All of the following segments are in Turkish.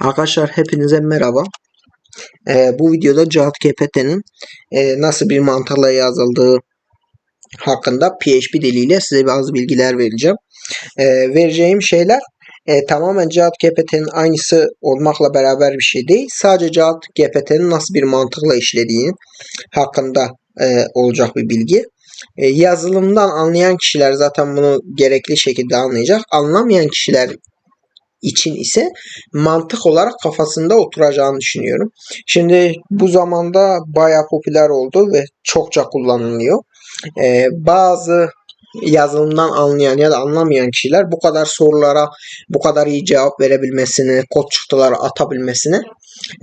Arkadaşlar hepinize merhaba. Ee, bu videoda ChatGPT'nin e, nasıl bir mantıkla yazıldığı hakkında PHP diliyle size bazı bilgiler vereceğim. Ee, vereceğim şeyler e, tamamen ChatGPT'nin aynısı olmakla beraber bir şey değil. Sadece ChatGPT'nin nasıl bir mantıkla işlediğini hakkında e, olacak bir bilgi. E, yazılımdan anlayan kişiler zaten bunu gerekli şekilde anlayacak. Anlamayan kişiler için ise mantık olarak kafasında oturacağını düşünüyorum. Şimdi bu zamanda bayağı popüler oldu ve çokça kullanılıyor. Ee, bazı yazılımdan anlayan ya da anlamayan kişiler bu kadar sorulara bu kadar iyi cevap verebilmesini, kod çıktıları atabilmesini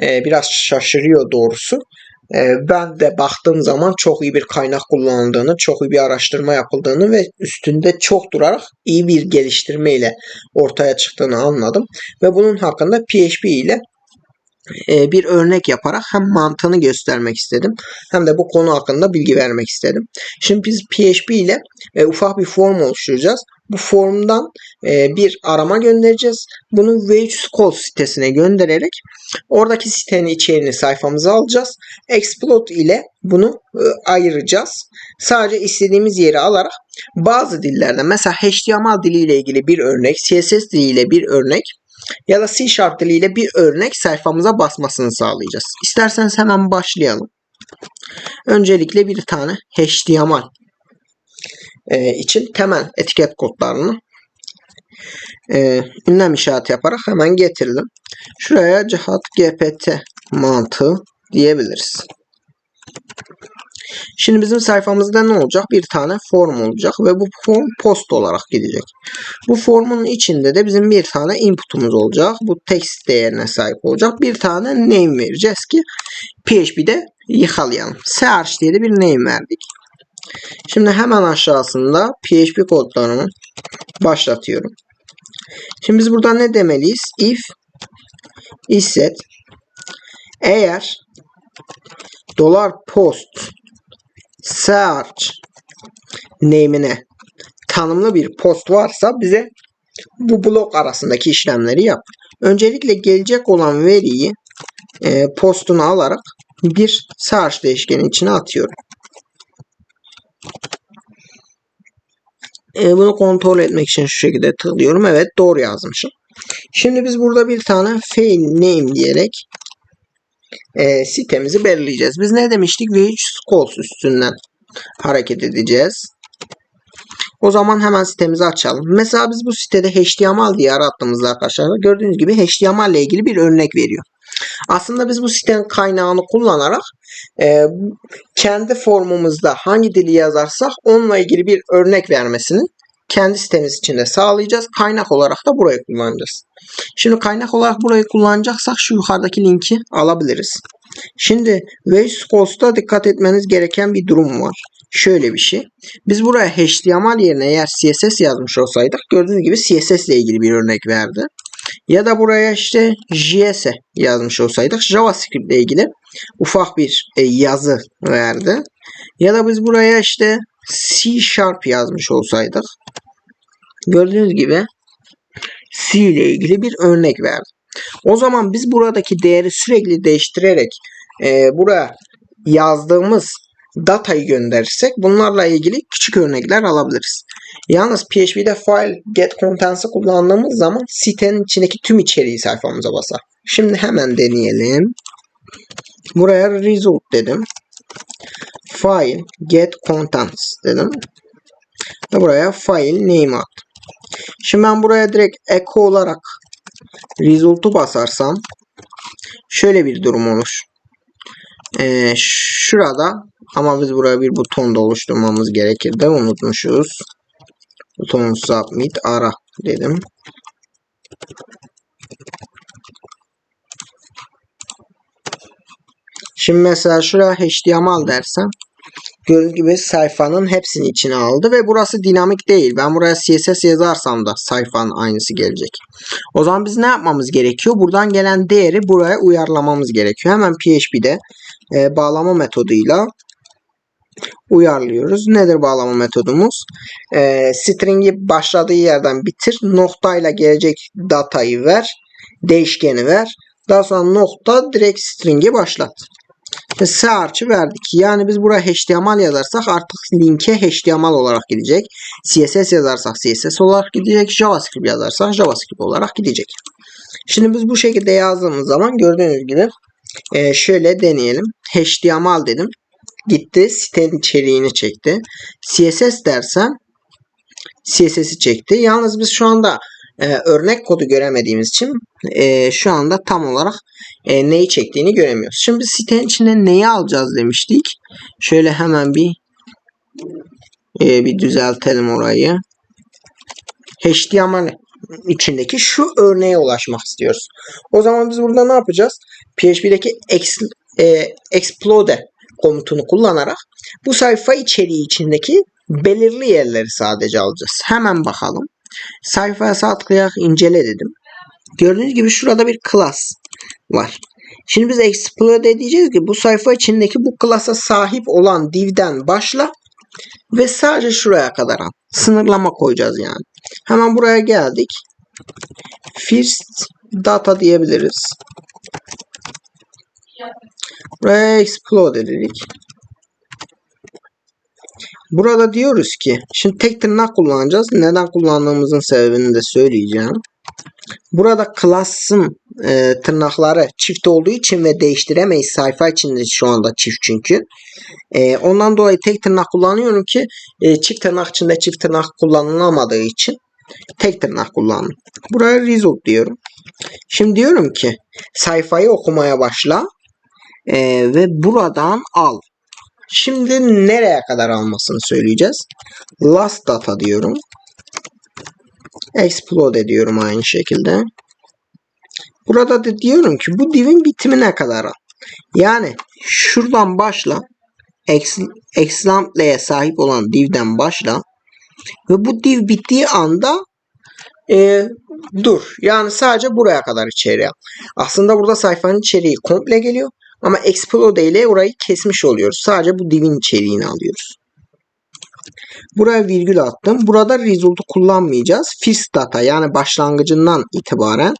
e, biraz şaşırıyor doğrusu. E, ben de baktığım zaman çok iyi bir kaynak kullanıldığını, çok iyi bir araştırma yapıldığını ve üstünde çok durarak iyi bir geliştirme ile ortaya çıktığını anladım. Ve bunun hakkında PHP ile e, bir örnek yaparak hem mantığını göstermek istedim hem de bu konu hakkında bilgi vermek istedim. Şimdi biz PHP ile e, ufak bir form oluşturacağız. Bu formdan e, bir arama göndereceğiz. Bunu Wave sitesine göndererek oradaki sitenin içeriğini sayfamıza alacağız. Explode ile bunu e, ayıracağız. Sadece istediğimiz yeri alarak bazı dillerde mesela HTML diliyle ilgili bir örnek, CSS diliyle bir örnek ya da C Sharp diliyle bir örnek sayfamıza basmasını sağlayacağız. İsterseniz hemen başlayalım. Öncelikle bir tane HTML e, için temel etiket kodlarını e, ünlem işareti yaparak hemen getirdim. Şuraya cihat GPT mantığı diyebiliriz. Şimdi bizim sayfamızda ne olacak? Bir tane form olacak ve bu form post olarak gidecek. Bu formun içinde de bizim bir tane input'umuz olacak. Bu text değerine sahip olacak. Bir tane name vereceğiz ki PHP'de yıkalayalım. Search diye de bir name verdik. Şimdi hemen aşağısında PHP kodlarımı başlatıyorum. Şimdi biz burada ne demeliyiz? If isset eğer dolar post search name'ine tanımlı bir post varsa bize bu blok arasındaki işlemleri yap. Öncelikle gelecek olan veriyi e, postunu alarak bir search değişkeni içine atıyorum. E, bunu kontrol etmek için şu şekilde tıklıyorum. Evet doğru yazmışım. Şimdi biz burada bir tane fail name diyerek e, sitemizi belirleyeceğiz. Biz ne demiştik? Wage Schools üstünden hareket edeceğiz. O zaman hemen sitemizi açalım. Mesela biz bu sitede HTML diye arattığımızda arkadaşlar gördüğünüz gibi HTML ile ilgili bir örnek veriyor. Aslında biz bu sitenin kaynağını kullanarak e, kendi formumuzda hangi dili yazarsak onunla ilgili bir örnek vermesini kendi sitemiz içinde sağlayacağız. Kaynak olarak da burayı kullanacağız. Şimdi kaynak olarak burayı kullanacaksak şu yukarıdaki linki alabiliriz. Şimdi Webscopes'ta dikkat etmeniz gereken bir durum var. Şöyle bir şey. Biz buraya HTML yerine eğer CSS yazmış olsaydık gördüğünüz gibi CSS ile ilgili bir örnek verdi. Ya da buraya işte JS yazmış olsaydık JavaScript ile ilgili ufak bir e, yazı verdi. Ya da biz buraya işte C Sharp yazmış olsaydık gördüğünüz gibi C ile ilgili bir örnek verdi. O zaman biz buradaki değeri sürekli değiştirerek e, buraya yazdığımız datayı gönderirsek bunlarla ilgili küçük örnekler alabiliriz. Yalnız PHP'de file get contents'ı kullandığımız zaman sitenin içindeki tüm içeriği sayfamıza basar. Şimdi hemen deneyelim. Buraya result dedim. File get contents dedim. Ve buraya file name attım. Şimdi ben buraya direkt echo olarak result'u basarsam şöyle bir durum olur. Ee, şurada ama biz buraya bir buton da oluşturmamız gerekirdi. Unutmuşuz. Buton submit ara dedim. Şimdi mesela şuraya HTML dersem gördüğünüz gibi sayfanın hepsini içine aldı ve burası dinamik değil. Ben buraya CSS yazarsam da sayfanın aynısı gelecek. O zaman biz ne yapmamız gerekiyor? Buradan gelen değeri buraya uyarlamamız gerekiyor. Hemen PHP'de e, bağlama metoduyla uyarlıyoruz. Nedir bağlama metodumuz? E, string'i başladığı yerden bitir. Noktayla gelecek datayı ver. değişkeni ver. Daha sonra nokta direkt string'i başlat. Ve search'ı verdik. Yani biz buraya HTML yazarsak artık linke HTML olarak gidecek. CSS yazarsak CSS olarak gidecek. JavaScript yazarsak JavaScript olarak gidecek. Şimdi biz bu şekilde yazdığımız zaman gördüğünüz gibi e, şöyle deneyelim. HTML dedim. Gitti sitenin içeriğini çekti. CSS dersem CSS'i çekti. Yalnız biz şu anda e, örnek kodu göremediğimiz için e, şu anda tam olarak e, neyi çektiğini göremiyoruz. Şimdi sitenin içine neyi alacağız demiştik. Şöyle hemen bir e, bir düzeltelim orayı. HTML içindeki şu örneğe ulaşmak istiyoruz. O zaman biz burada ne yapacağız? PHP'deki ex, e, explode komutunu kullanarak bu sayfa içeriği içindeki belirli yerleri sadece alacağız. Hemen bakalım. Sayfaya sağ tıklayarak incele dedim. Gördüğünüz gibi şurada bir class var. Şimdi biz explode diyeceğiz ki bu sayfa içindeki bu klasa sahip olan divden başla ve sadece şuraya kadar al. Sınırlama koyacağız yani. Hemen buraya geldik. First data diyebiliriz. Buraya explode dedik. Burada diyoruz ki şimdi tek tırnak kullanacağız. Neden kullandığımızın sebebini de söyleyeceğim. Burada class'ın e, tırnakları çift olduğu için ve değiştiremeyiz. Sayfa içinde şu anda çift çünkü. E, ondan dolayı tek tırnak kullanıyorum ki e, çift tırnak içinde çift tırnak kullanılamadığı için tek tırnak kullandım. Buraya result diyorum. Şimdi diyorum ki sayfayı okumaya başla e, ve buradan al. Şimdi nereye kadar almasını söyleyeceğiz. Last data diyorum. Explode ediyorum aynı şekilde. Burada da diyorum ki bu divin bitimine kadar al. Yani şuradan başla. Example'ye sahip olan divden başla. Ve bu div bittiği anda e, dur. Yani sadece buraya kadar içeriye al. Aslında burada sayfanın içeriği komple geliyor. Ama explode ile orayı kesmiş oluyoruz. Sadece bu divin içeriğini alıyoruz. Buraya virgül attım. Burada result'u kullanmayacağız. First data yani başlangıcından itibaren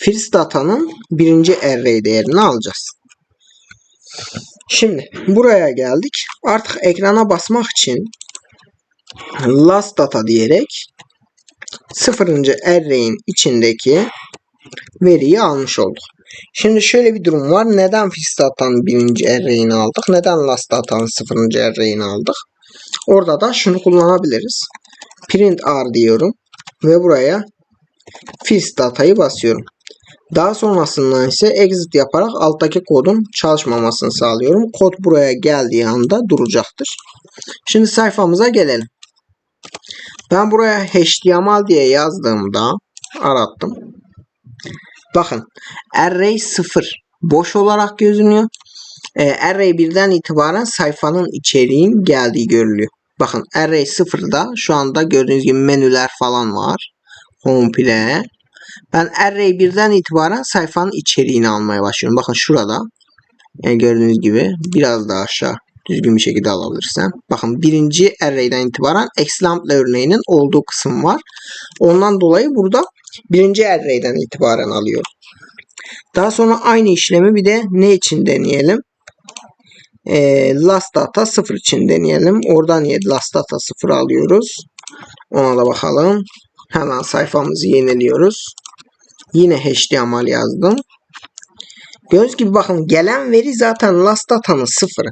first data'nın birinci array değerini alacağız. Şimdi buraya geldik. Artık ekrana basmak için last data diyerek sıfırıncı array'in içindeki veriyi almış olduk. Şimdi şöyle bir durum var. Neden first data'nın birinci array'ini aldık? Neden last data'nın sıfırıncı array'ini aldık? Orada da şunu kullanabiliriz. Print r diyorum ve buraya first data'yı basıyorum. Daha sonrasında ise exit yaparak alttaki kodun çalışmamasını sağlıyorum. Kod buraya geldiği anda duracaktır. Şimdi sayfamıza gelelim. Ben buraya HTML diye yazdığımda arattım. Bakın array 0 boş olarak gözünüyor. E, array 1'den itibaren sayfanın içeriğin geldiği görülüyor. Bakın array 0'da şu anda gördüğünüz gibi menüler falan var. Home play. Ben array 1'den itibaren sayfanın içeriğini almaya başlıyorum. Bakın şurada yani gördüğünüz gibi biraz daha aşağı düzgün bir şekilde alabilirsem. Bakın birinci array'den itibaren example örneğinin olduğu kısım var. Ondan dolayı burada birinci array'den itibaren alıyorum. Daha sonra aynı işlemi bir de ne için deneyelim? E, last data 0 için deneyelim. Oradan last data 0 alıyoruz? Ona da bakalım. Hemen sayfamızı yeniliyoruz. Yine HTML yazdım. Göz gibi bakın gelen veri zaten last data'nın sıfırı.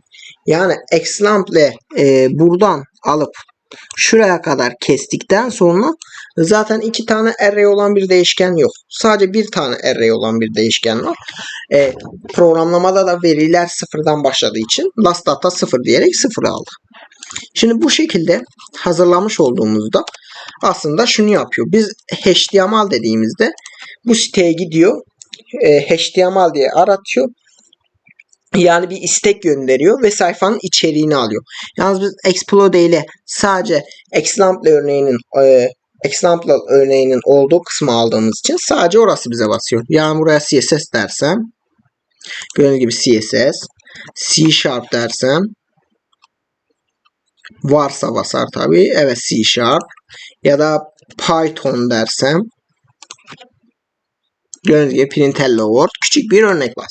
Yani example e, buradan alıp şuraya kadar kestikten sonra zaten iki tane array olan bir değişken yok. Sadece bir tane array olan bir değişken var. E, programlamada da veriler sıfırdan başladığı için last data sıfır diyerek sıfır aldı. Şimdi bu şekilde hazırlamış olduğumuzda aslında şunu yapıyor. Biz HTML dediğimizde bu siteye gidiyor. E, HTML diye aratıyor. Yani bir istek gönderiyor ve sayfanın içeriğini alıyor. Yalnız biz Explode ile sadece example örneğinin e, example örneğinin olduğu kısmı aldığımız için sadece orası bize basıyor. Yani buraya CSS dersem gördüğünüz gibi CSS C Sharp dersem varsa basar tabi. Evet C Sharp ya da Python dersem Gördüğünüz gibi Printello Word küçük bir örnek var.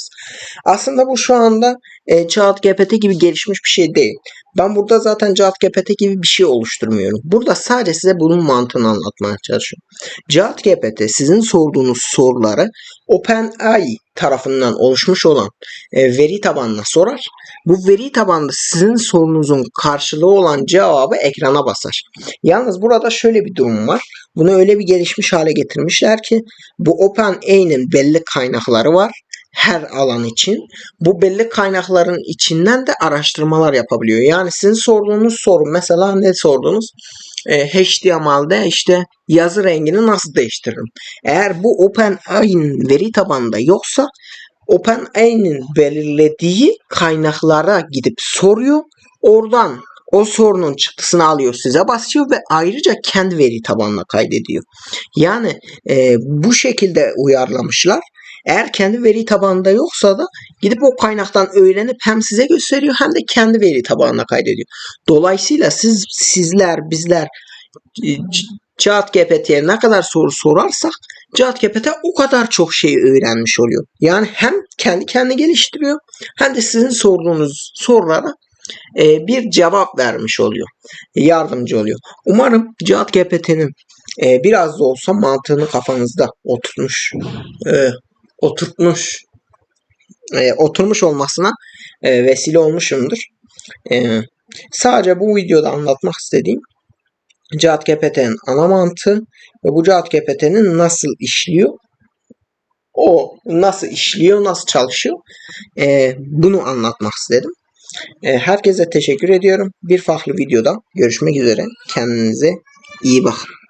Aslında bu şu anda e, ChatGPT gibi gelişmiş bir şey değil. Ben burada zaten ChatGPT gibi bir şey oluşturmuyorum. Burada sadece size bunun mantığını anlatmaya çalışıyorum. ChatGPT sizin sorduğunuz soruları OpenAI tarafından oluşmuş olan e, veri tabanına sorar. Bu veri tabanında sizin sorunuzun karşılığı olan cevabı ekrana basar. Yalnız burada şöyle bir durum var. Bunu öyle bir gelişmiş hale getirmişler ki bu OpenAI'nin belli kaynakları var her alan için. Bu belli kaynakların içinden de araştırmalar yapabiliyor. Yani sizin sorduğunuz soru mesela ne sordunuz? E, HTML'de işte yazı rengini nasıl değiştiririm? Eğer bu OpenAI'nin veri tabanında yoksa OpenAI'nin belirlediği kaynaklara gidip soruyor. Oradan o sorunun çıktısını alıyor size basıyor ve ayrıca kendi veri tabanına kaydediyor. Yani e, bu şekilde uyarlamışlar. Eğer kendi veri tabanında yoksa da gidip o kaynaktan öğrenip hem size gösteriyor hem de kendi veri tabanına kaydediyor. Dolayısıyla siz sizler bizler e, ChatGPT'ye ne kadar soru sorarsak ChatGPT o kadar çok şey öğrenmiş oluyor. Yani hem kendi kendini geliştiriyor hem de sizin sorduğunuz sorulara e, bir cevap vermiş oluyor. Yardımcı oluyor. Umarım ChatGPT'nin e, biraz da olsa mantığını kafanızda oturmuş e, oturtmuş e, oturmuş olmasına e, vesile olmuşumdur. E, sadece bu videoda anlatmak istediğim ChatGPT'nin ana mantığı ve bu ChatGPT'nin nasıl işliyor o nasıl işliyor, nasıl çalışıyor e, bunu anlatmak istedim. E, herkese teşekkür ediyorum. Bir farklı videoda görüşmek üzere. Kendinize iyi bakın.